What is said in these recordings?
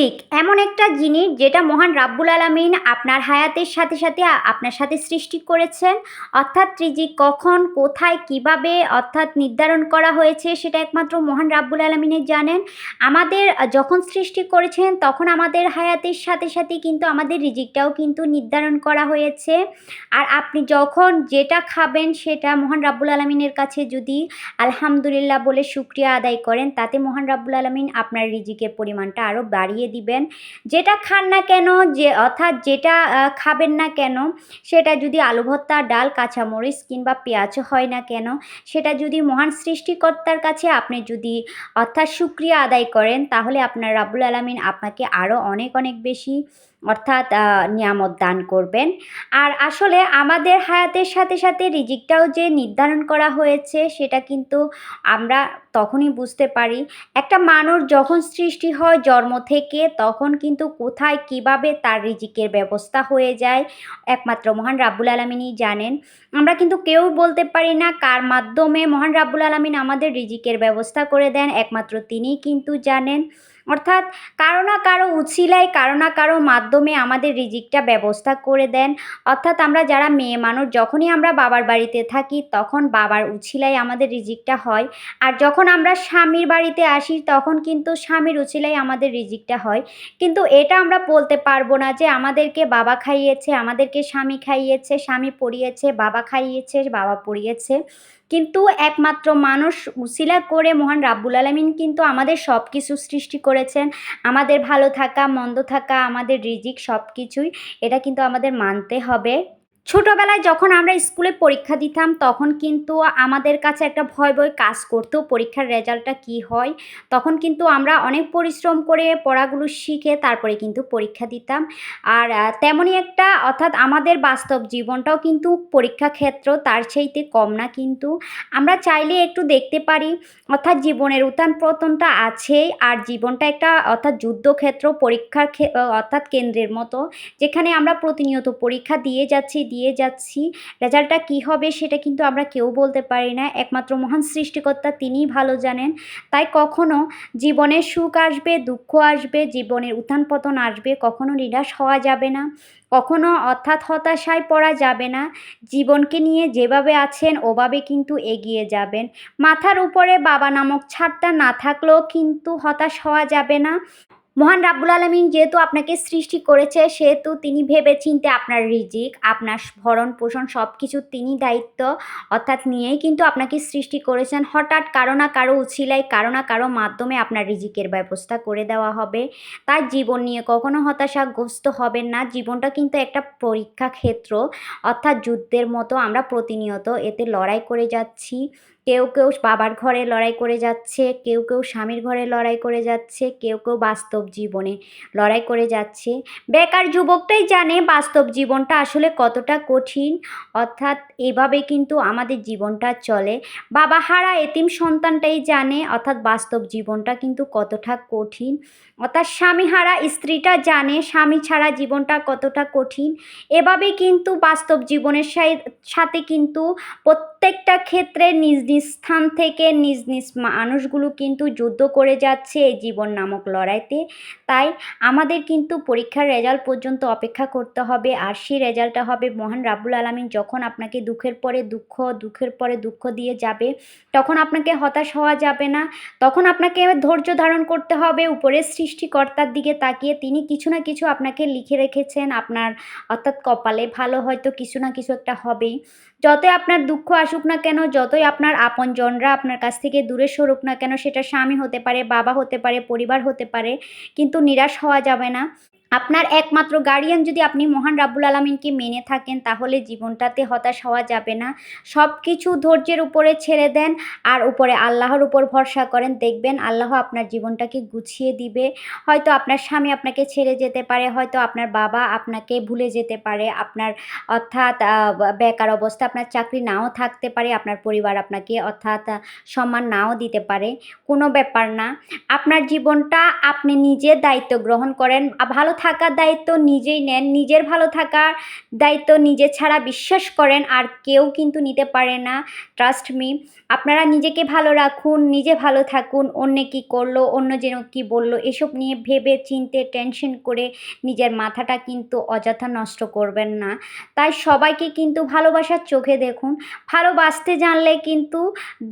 রিজিক এমন একটা জিনিস যেটা মহান রাব্বুল আলামিন আপনার হায়াতের সাথে সাথে আপনার সাথে সৃষ্টি করেছেন। অর্থাৎ রিজিক কখন, কোথায়, কীভাবে, অর্থাৎ নির্ধারণ করা হয়েছে সেটা একমাত্র মহান রাব্বুল আলামিনের জানেন। আমাদের যখন সৃষ্টি করেছেন তখন আমাদের হায়াতের সাথে সাথে কিন্তু আমাদের রিজিকটাও কিন্তু নির্ধারণ করা হয়েছে। আর আপনি যখন যেটা খাবেন সেটা মহান রাব্বুল আলমিনের কাছে যদি আলহামদুলিল্লাহ বলে শুক্রিয়া আদায় করেন, তাতে মহান রাব্বুল আলমিন আপনার রিজিকের পরিমাণটা আরও বাড়িয়ে দিবেন। যেটা খান না কেন, যে অর্থাৎ যেটা খাবেন না কেন, সেটা যদি আলু ভর্তা, ডাল, কাঁচামরিচ কিংবা পেঁয়াজ হয় না কেন, সেটা যদি মহান সৃষ্টিকর্তার কাছে আপনি যদি অর্থাৎ শুক্রিয়া আদায় করেন, তাহলে আপনার রাবুল আলমিন আপনাকে আরও অনেক অনেক বেশি অর্থাৎ নিয়ামত দান করবেন। আর আসলে আমাদের হায়াতের সাথে সাথে রিজিকটাও যে নির্ধারণ করা হয়েছে, সেটা কিন্তু আমরা তখনই বুঝতে পারি। একটা মানুষ যখন সৃষ্টি হয় জন্ম থেকে, তখন কিন্তু কোথায় কীভাবে তার রিজিকের ব্যবস্থা হয়ে যায়, একমাত্র মহান রাব্বুল আলমিনই জানেন। আমরা কিন্তু কেউ বলতে পারি না কার মাধ্যমে মহান রাব্বুল আলমিন আমাদের রিজিকের ব্যবস্থা করে দেন, একমাত্র তিনিই কিন্তু জানেন। অর্থাৎ কারও না কারও উছিলায়, কারও না কারও মাধ্যমে আমাদের রিজিকটা ব্যবস্থা করে দেন। অর্থাৎ আমরা যারা মেয়ে মানুষ, যখনই আমরা বাবার বাড়িতে থাকি, তখন বাবার উছিলায় আমাদের রিজিকটা হয়। আর যখন আমরা স্বামীর বাড়িতে আসি, তখন কিন্তু স্বামীর উছিলায় আমাদের রিজিকটা হয়। কিন্তু এটা আমরা বলতে পারব না যে আমাদেরকে বাবা খাইয়েছে, আমাদেরকে স্বামী খাইয়েছে, স্বামী পড়িয়েছে, বাবা খাইয়েছে, বাবা পড়িয়েছে। কিন্তু একমাত্র মানুষ উসিলা করে মহান রাব্বুল আলমিন কিন্তু আমাদের সব কিছু সৃষ্টি করেছেন। আমাদের ভালো থাকা, মন্দ থাকা, আমাদের রিজিক সব কিছুই এটা কিন্তু আমাদের মানতে হবে। ছোটোবেলায় যখন আমরা স্কুলে পরীক্ষা দিতাম, তখন কিন্তু আমাদের কাছে একটা ভয় ভয় কাজ করতো, পরীক্ষার রেজাল্টটা কি হয়। তখন কিন্তু আমরা অনেক পরিশ্রম করে পড়াগুলো শিখে তারপরে কিন্তু পরীক্ষা দিতাম। আর তেমনই একটা অর্থাৎ আমাদের বাস্তব জীবনটাও কিন্তু পরীক্ষা ক্ষেত্র তার চাইতে কম না কিন্তু আমরা চাইলে একটু দেখতে পারি, অর্থাৎ জীবনের উত্থান পতনটা আছেই আর জীবনটা একটা অর্থাৎ যুদ্ধক্ষেত্র পরীক্ষার ক্ষে- অর্থাৎ কেন্দ্রের মতো, যেখানে আমরা প্রতিনিয়ত পরীক্ষা দিয়ে যাচ্ছি দিয়ে যাচ্ছি। রেজাল্টটা কী হবে সেটা কিন্তু আমরা কেউ বলতে পারি না। একমাত্র মহান সৃষ্টিকর্তা তিনিই ভালো জানেন। তাই কখনো জীবনে সুখ আসবে, দুঃখ আসবে, জীবনের উত্থান পতন আসবে, কখনো নিরাশ হওয়া যাবে না। কখনো অর্থাৎ হতাশায় পড়া যাবে না। জীবনকে নিয়ে যেভাবে আছেন, ওভাবে কিন্তু এগিয়ে যাবেন। মাথার উপরে বাবা নামক ছাদটা না থাকলেও কিন্তু হতাশ হওয়া যাবে না। মহান রাব্বুল আলমিন যেহেতু আপনাকে সৃষ্টি করেছে, সেহেতু তিনি ভেবে চিনতে আপনার রিজিক, আপনার ভরণ পোষণ সব কিছু তিনি দায়িত্ব অর্থাৎ নিয়েই কিন্তু আপনাকে সৃষ্টি করেছেন। হঠাৎ কারও না কারও উছিলায়, কারও না কারও মাধ্যমে আপনার রিজিকের ব্যবস্থা করে দেওয়া হবে। তার জীবন নিয়ে কখনো হতাশাগ্রস্ত হবেন না। জীবনটা কিন্তু একটা পরীক্ষা ক্ষেত্র অর্থাৎ যুদ্ধের মতো আমরা প্রতিনিয়ত এতে লড়াই করে যাচ্ছি। কেউ কেউ বাবার ঘরে লড়াই করে যাচ্ছে, কেউ কেউ স্বামীর ঘরে লড়াই করে যাচ্ছে, কেউ কেউ বাস্তব জীবনে লড়াই করে যাচ্ছে। বেকার যুবকটাই জানে বাস্তব জীবনটা আসলে কতটা কঠিন, অর্থাৎ এভাবে কিন্তু আমাদের জীবনটা চলে। বাবা হারা এতিম সন্তানটাই জানে, অর্থাৎ বাস্তব জীবনটা কিন্তু কতটা কঠিন। অর্থাৎ স্বামী হারা স্ত্রীটা জানে, স্বামী ছাড়া জীবনটা কতটা কঠিন। এভাবে কিন্তু বাস্তব জীবনের সাথে কিন্তু প্রত্যেকটা ক্ষেত্রে নিজ নিজ স্থান থেকে নিজ নিজ মানুষগুলো কিন্তু যুদ্ধ করে যাচ্ছে এই জীবন নামক লড়াইতে। তাই আমাদের কিন্তু পরীক্ষার রেজাল্ট পর্যন্ত অপেক্ষা করতে হবে। আর সেই রেজাল্টটা হবে মহান রাব্বুল আলমিন যখন আপনাকে দুঃখের পরে দুঃখ, দুঃখের পরে দুঃখ দিয়ে যাবে, তখন আপনাকে হতাশ হওয়া যাবে না। তখন আপনাকে ধৈর্য ধারণ করতে হবে। উপরের সৃষ্টিকর্তার দিকে তাকিয়ে তিনি কিছু না কিছু আপনাকে লিখে রেখেছেন। আপনার অর্থাৎ কপালে ভালো হয়তো কিছু না কিছু একটা হবেই। যতই আপনার দুঃখ আসুক না কেন, যতই আপনার আপনজনরা আপনার কাছ থেকে দূরে সরুক না কেন, সেটা স্বামী হতে পারে, বাবা হতে পারে, পরিবার হতে পারে, কিন্তু নিরাশ হওয়া যাবে না। আপনার একমাত্র গার্ডিয়ান যদি আপনি মহান রাব্বুল আলমিনকে মেনে থাকেন, তাহলে জীবনটাতে হতাশ হওয়া যাবে না। সব কিছু ধৈর্যের উপরে ছেড়ে দেন আর উপরে আল্লাহর উপর ভরসা করেন। দেখবেন আল্লাহ আপনার জীবনটাকে গুছিয়ে দিবে। হয়তো আপনার স্বামী আপনাকে ছেড়ে যেতে পারে, হয়তো আপনার বাবা আপনাকে ভুলে যেতে পারে, আপনার অর্থাৎ বেকার অবস্থা, আপনার চাকরি নাও থাকতে পারে, আপনার পরিবার আপনাকে অর্থাৎ সম্মান নাও দিতে পারে। কোনো ব্যাপার না। আপনার জীবনটা আপনি নিজে দায়িত্ব গ্রহণ করেন। ভালো থাকার দায়িত্ব নিজেই নেন। নিজের ভালো থাকার দায়িত্ব নিজে ছাড়া বিশ্বাস করেন আর কেউ কিন্তু নিতে পারে না। ট্রাস্ট মি আপনারা নিজেকে ভালো রাখুন, নিজে ভালো থাকুন, অন্যে কী করল, অন্য যেন কী বলল, এসব নিয়ে ভেবে চিনতে টেনশন করে নিজের মাথাটা কিন্তু অযথা নষ্ট করবেন না। তাই সবাইকে কিন্তু ভালোবাসার চোখে দেখুন। ভালোবাসতে জানলে কিন্তু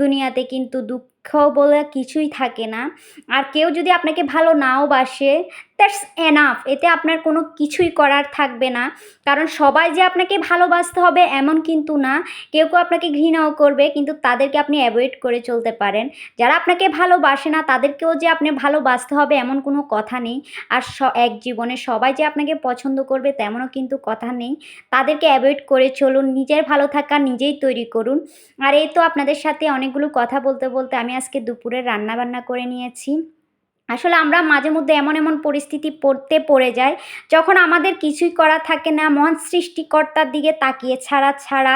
দুনিয়াতে কিন্তু দুঃখ বলে কিছুই থাকে না। আর কেউ যদি আপনাকে ভালো নাও বাসে দ্যাটস এনাফ। এতে আপনার কোনো কিছুই করার থাকবে না। কারণ সবাই যে আপনাকে ভালোবাসতে হবে এমন কিন্তু না। কেউ কেউ আপনাকে ঘৃণাও করবে, কিন্তু তাদেরকে আপনি অ্যাভয়েড করে চলতে পারেন। যারা আপনাকে ভালোবাসে না, তাদেরকেও যে আপনি ভালোবাসতে হবে এমন কোনো কথা নেই। আর এক জীবনে সবাই যে আপনাকে পছন্দ করবে তেমনও কিন্তু কথা নেই। তাদেরকে অ্যাভয়েড করে চলুন, নিজের ভালো থাকা নিজেই তৈরি করুন। আর এই তো আপনাদের সাথে অনেকগুলো কথা বলতে বলতে আমি আজকে দুপুরে রান্না বান্না করে নিয়েছি। আসলে আমরা মাঝে মধ্যে এমন এমন পরিস্থিতি পড়তে পড়ে যাই, যখন আমাদের কিছুই করা থাকে না, মহান সৃষ্টিকর্তার দিকে তাকিয়ে ছাড়া ছাড়া।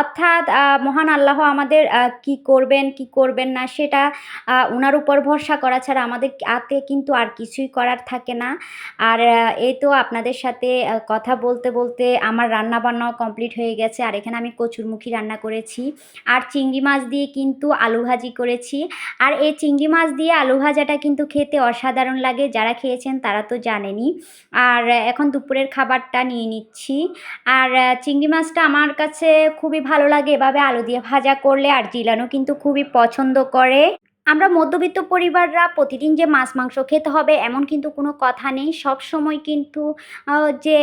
অর্থাৎ মহান আল্লাহ আমাদের কি করবেন কি করবেন না সেটা ওনার উপর ভরসা করা ছাড়া আমাদের হাতে কিন্তু আর কিছুই করার থাকে না। আর এই তো আপনাদের সাথে কথা বলতে বলতে আমার রান্না বান্নাও কমপ্লিট হয়ে গেছে। আর এখানে আমি কচুরমুখী রান্না করেছি। আর চিংড়ি মাছ দিয়ে কিন্তু আলু ভাজি করেছি। আর এই চিংড়ি মাছ দিয়ে আলু ভাজাটা কিন্তু খেতে অসাধারণ লাগে, যারা খেয়েছেন তারা তো জানেনি আর এখন দুপুরের খাবারটা নিয়ে নিচ্ছি। আর চিংড়ি মাছটা আমার কাছে খুবই ভালো লাগে। এভাবে আলু দিয়ে ভাজা করলে আর জিলানো কিন্তু খুবই পছন্দ করে। আমরা মধ্যবিত্ত পরিবাররা প্রতিদিন যে মাছ, মাংস খেতে হবে এমন কিন্তু কোনো কথা নেই। সব সময় কিন্তু যে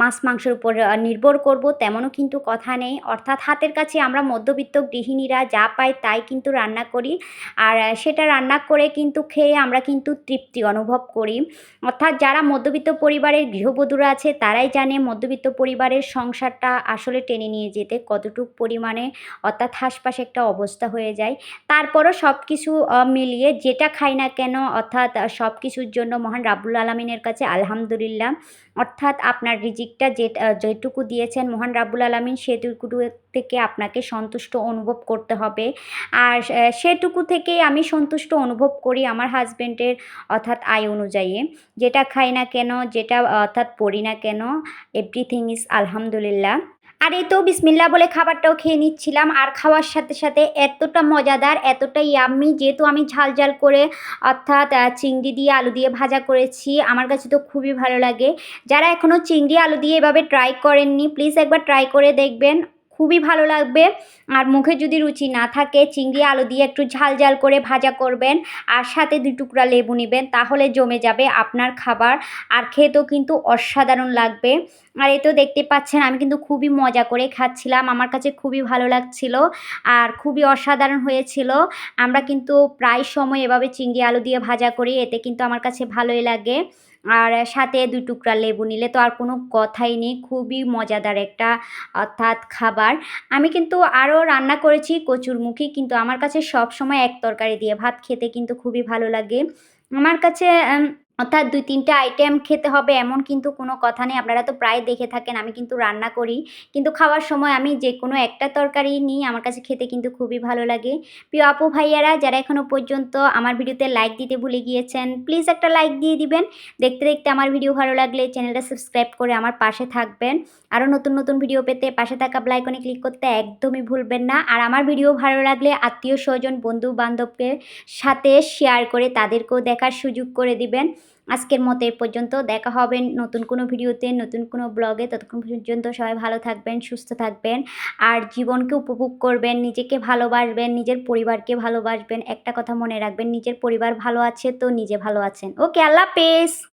মাছ, মাংসের উপর নির্ভর করব তেমনও কিন্তু কথা নেই। অর্থাৎ হাতের কাছে আমরা মধ্যবিত্ত গৃহিণীরা যা পাই তাই কিন্তু রান্না করি। আর সেটা রান্না করে কিন্তু খেয়ে আমরা কিন্তু তৃপ্তি অনুভব করি। অর্থাৎ যারা মধ্যবিত্ত পরিবারের গৃহবধূরা আছে তারাই জানে মধ্যবিত্ত পরিবারের সংসারটা আসলে টেনে নিয়ে যেতে কতটুক পরিমাণে অর্থাৎ হাসপাস একটা অবস্থা হয়ে যায়। তারপরও সব কিছু মিলিয়ে যেটা খাই না কেন, অর্থাৎ সব কিছুর জন্য মহান রাব্বুল আলমিনের কাছে আলহামদুলিল্লাহ। অর্থাৎ, আপনার রিজিকটা যে যেটুকু দিয়েছেন মহান রাব্বুল আলমিন সেটুকু থেকে আপনাকে সন্তুষ্ট অনুভব করতে হবে। আর সেটুকু থেকেই আমি সন্তুষ্ট অনুভব করি আমার হাজব্যান্ডের অর্থাৎ, আয় অনুযায়ী। যেটা খাই না কেন, যেটা, অর্থাৎ, পড়ি না কেন এভরিথিং ইজ আলহামদুলিল্লাহ। আর এই তো বিসমিল্লা বলে খাবারটাও খেয়ে নিচ্ছিলাম আর খাওয়ার সাথে সাথে এতটা মজাদার, এতটা ইয়াম্মি যেহেতু আমি ঝাল ঝাল করে অর্থাৎ চিংড়ি দিয়ে আলু দিয়ে ভাজা করেছি, আমার কাছে তো খুবই ভালো লাগে। যারা এখনও চিংড়ি, আলু দিয়ে এভাবে ট্রাই করেননি প্লিজ একবার ট্রাই করে দেখবেন। খুবই ভালো লাগবে। আর মুখে যদি রুচি না থাকে, চিংড়ি আলু দিয়ে একটু ঝাল ঝাল করে ভাজা করবেন আর সাথে দুই টুকরা লেবু নেবেন, তাহলে জমে যাবে আপনার খাবার। আর খেতেও কিন্তু অসাধারণ লাগবে। আর তো দেখতে পাচ্ছেন, আমি কিন্তু খুবই মজা করে খাচ্ছিলাম। আমার কাছে খুবই ভালো লাগছিল আর খুবই অসাধারণ হয়েছিল। আমরা কিন্তু প্রায় সময় এভাবে চিংড়ি আলু দিয়ে ভাজা করি, এতে কিন্তু আমার কাছে ভালোই লাগে। আর সাথে দুই টুকরা লেবু নিলে তো আর কোনো কথাই নেই, খুবই মজাদার একটা, অর্থাৎ খাবার। আমি কিন্তু আরও রান্না করেছি কচুরমুখী কিন্তু আমার কাছে সব সময় এক তরকারি দিয়ে ভাত খেতে কিন্তু খুবই ভালো লাগে। আমার কাছে অর্থাৎ দুই, তিনটে আইটেম খেতে হবে, এমন কিন্তু কোনো কথা নেই। আপনারা তো প্রায় দেখে থাকেন, আমি কিন্তু রান্না করি। কিন্তু খাওয়ার সময় আমি যে কোনো একটা তরকারি নিই, আমার কাছে খেতে কিন্তু খুবই ভালো লাগে। প্রিয় আপু ভাইয়ারা, যারা এখনও পর্যন্ত আমার ভিডিওতে লাইক দিতে ভুলে গিয়েছেন প্লিজ একটা লাইক দিয়ে দিবেন। দেখতে দেখতে আমার ভিডিও ভালো লাগলে চ্যানেলটা সাবস্ক্রাইব করে আমার পাশে থাকবেন। আরও নতুন নতুন ভিডিও পেতে পাশে থাকা ব্লাইকনে ক্লিক করতে একদমই ভুলবেন না। আর আমার ভিডিও ভালো লাগলে আত্মীয় স্বজন বন্ধু বান্ধবকে সাথে শেয়ার করে তাদেরকেও দেখার সুযোগ করে দিবেন। আজকের মতো এ পর্যন্ত। দেখা হবে নতুন কোনো ভিডিওতে, নতুন কোনো ব্লগে। ততক্ষণ পর্যন্ত সবাই ভালো থাকবেন, সুস্থ থাকবেন। আর জীবনকে উপভোগ করবেন, নিজেকে ভালোবাসবেন, নিজের পরিবারকে ভালোবাসবেন। একটা কথা মনে রাখবেন, নিজের পরিবার ভালো আছে তো নিজে ভালো আছেন। ওকে, আল্লাহ হাফেজ।